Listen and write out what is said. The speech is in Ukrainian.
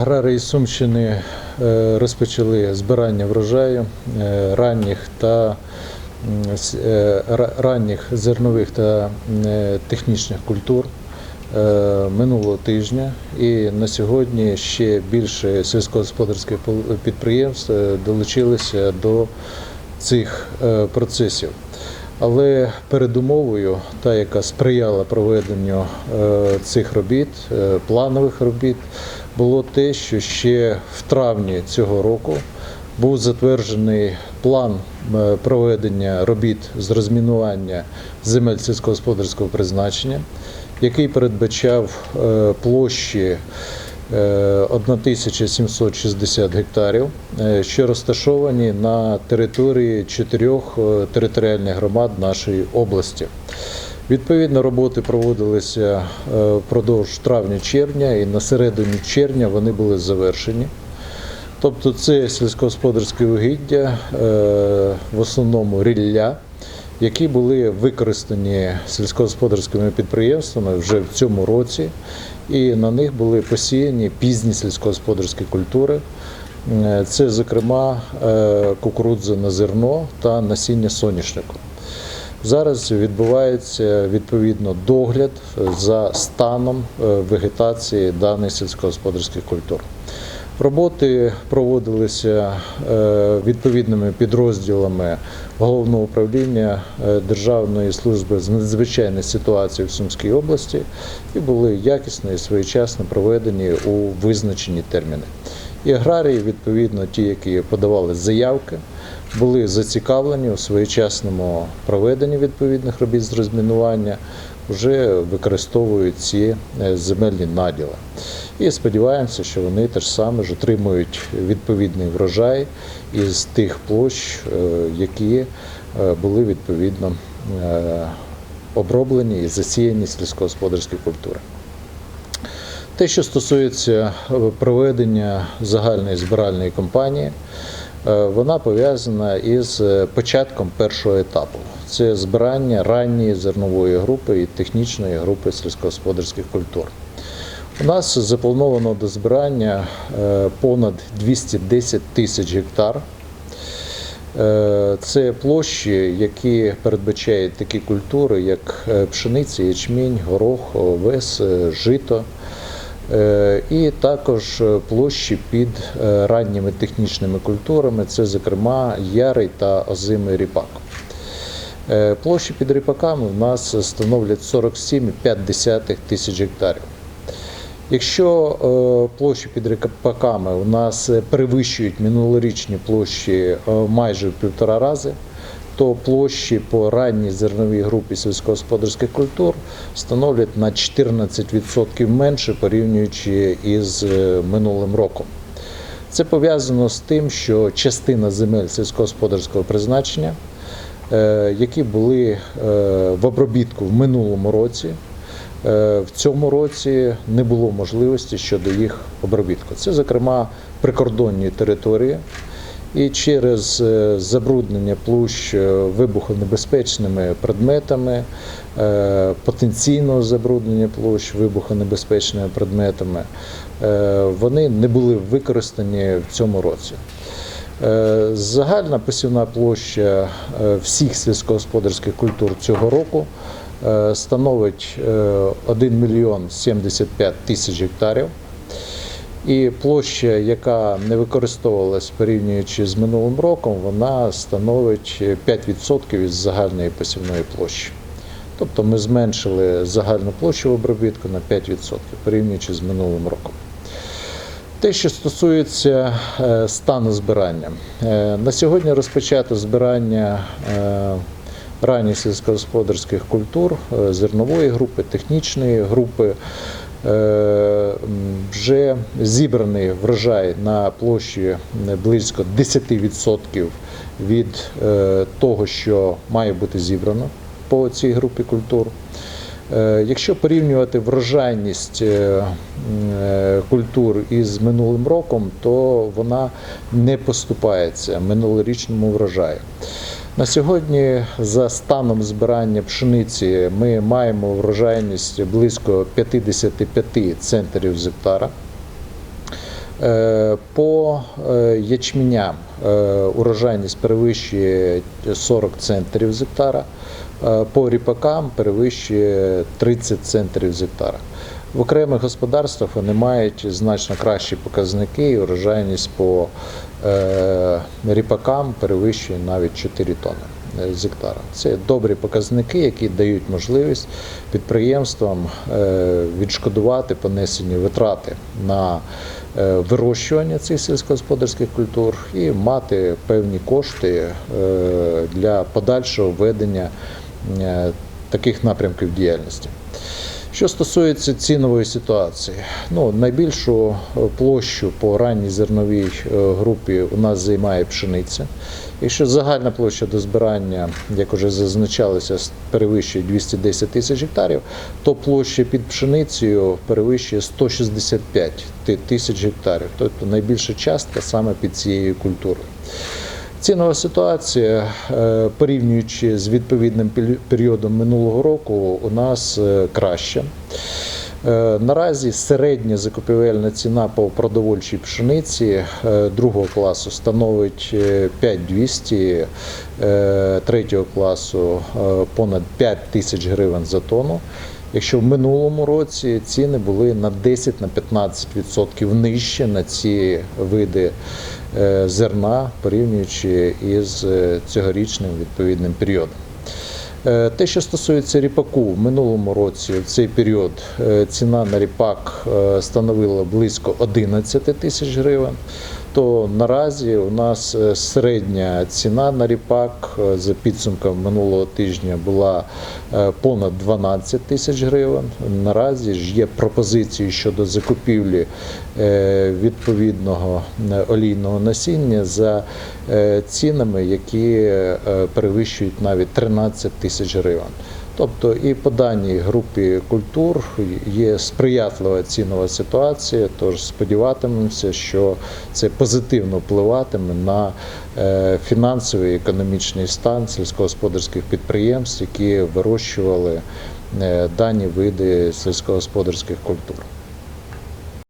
Аграрії Сумщини е, розпочали збирання врожаю е, ранніх та е, ра- ранніх зернових та технічних культур минулого тижня. І на сьогодні ще більше сільськогосподарських підприємств долучилися до цих процесів. Але передумовою, та яка сприяла проведенню е, цих робіт, е, планових робіт, було те, що ще в травні цього року був затверджений план е, проведення робіт з розмінування земель сільськогосподарського призначення, який передбачав площі 1760 гектарів, е, що розташовані на території чотирьох е, територіальних громад нашої області. Відповідно, роботи проводилися е, впродовж травня-червня, і на середині червня вони були завершені. Тобто це сільськогосподарське угіддя, е, в основному рілля, які були використані сільськогосподарськими підприємствами вже в цьому році, і на них були посіяні пізні сільськогосподарські культури. Е, Це, зокрема, е, кукурудза на зерно та насіння соняшнику. Зараз відбувається відповідно догляд за станом е, вегетації даних сільськогосподарських культур. Роботи проводилися е, відповідними підрозділами головного управління е, Державної служби з надзвичайних ситуацій в Сумській області і були якісно і своєчасно проведені у визначені терміни. І аграрії, відповідно, ті, які подавали заявки, були зацікавлені у своєчасному проведенні відповідних робіт з розмінування, вже використовують ці е, земельні наділи. І сподіваємося, що вони теж саме ж отримують відповідний врожай із тих площ, е, які е, були відповідно оброблені і засіяні сільськогосподарські культури. Те, що стосується проведення загальної збиральної кампанії, вона пов'язана із початком першого етапу. Це збирання ранньої зернової групи і технічної групи сільськогосподарських культур. У нас заплановано до збирання е, понад 210 тисяч гектар. Е, Це площі, які передбачають такі культури, як е, пшениця, ячмінь, горох, овес, жито. І також площі під ранніми технічними культурами, це, зокрема, ярий та озимий ріпак. Е, Площі під ріпаками в нас становлять 47,5 тисяч гектарів. Якщо е, площі під ріпаками у нас перевищують минулорічні площі е, майже в півтора рази, то площі по ранній зерновій групі сільськогосподарських культур становлять на 14% менше порівнюючи із минулим роком. Це пов'язано з тим, що частина земель сільськогосподарського призначення, які були е, в обробітку в минулому році, е, в цьому році не було можливості щодо їх обробітку. Це, зокрема, прикордонні території. І через е, забруднення площ е, вибухонебезпечними предметами, е, потенційного забруднення площ вибухонебезпечними предметами, е, вони не були використані в цьому році. Е, Загальна посівна площа е, всіх сільськогосподарських культур цього року е, становить е, 1 мільйон 75 тисяч гектарів. І площа, яка не використовувалась порівнюючи з минулим роком, вона становить 5% із загальної посівної площі. Тобто ми зменшили загальну площу обробітку на 5% порівнюючи з минулим роком. Те, що стосується е, стану збирання, Е, на сьогодні розпочато збирання е, ранніх сільськогосподарських культур, зернової групи, технічної групи. Вже зібраний врожай на площі близько 10% від того, що має бути зібрано по цій групі культур. Е, Якщо порівнювати врожайність е, е, культур із минулим роком, то вона не поступається минулорічному врожаю. На сьогодні, за станом збирання пшениці, ми маємо врожайність близько 55 центрів з По ячменям е, урожайність перевищує 40 центрів з гектара, е, по ріпакам перевищує 30 центрів з гектара. В окремих господарствах вони мають значно кращі показники, і урожайність по е, ріпакам перевищує навіть 4 тонни е, з гектара. Це добрі показники, які дають можливість підприємствам е, відшкодувати понесені витрати на е, вирощування цих сільськогосподарських культур і мати певні кошти е, для подальшого ведення е, таких напрямків діяльності. Що стосується цінової ситуації, ну найбільшу е, площу по ранній зерновій е, групі у нас займає пшениця. Якщо загальна площа до збирання, як вже зазначалося, перевищує 210 тисяч гектарів, то площа під пшеницею перевищує 165 тисяч гектарів, тобто найбільша частка саме під цією культурою. Цінова ситуація, е, порівнюючи з відповідним періодом минулого року, у нас е, краща. Е, Наразі середня закупівельна ціна по продовольчій пшениці другого класу становить е, 5200, е, третього класу понад 5 тисяч гривень за тонну. Якщо в минулому році ціни були на 10-15% нижче на ці види зерна, порівнюючи із е, цьогорічним відповідним періодом. Е, Те, що стосується ріпаку, в минулому році в цей період е, ціна на ріпак е, становила близько 11 тисяч гривень. То наразі у нас е, середня ціна на ріпак е, за підсумком минулого тижня була е, понад 12 тисяч гривень. Наразі ж є пропозиції щодо закупівлі відповідного олійного насіння за цінами, які перевищують навіть 13 тисяч гривень. Тобто і по даній групі культур є сприятлива цінова ситуація, тож сподіватимемося, що це позитивно впливатиме на е, фінансовий і економічний стан сільськогосподарських підприємств, які вирощували е, дані види сільськогосподарських культур.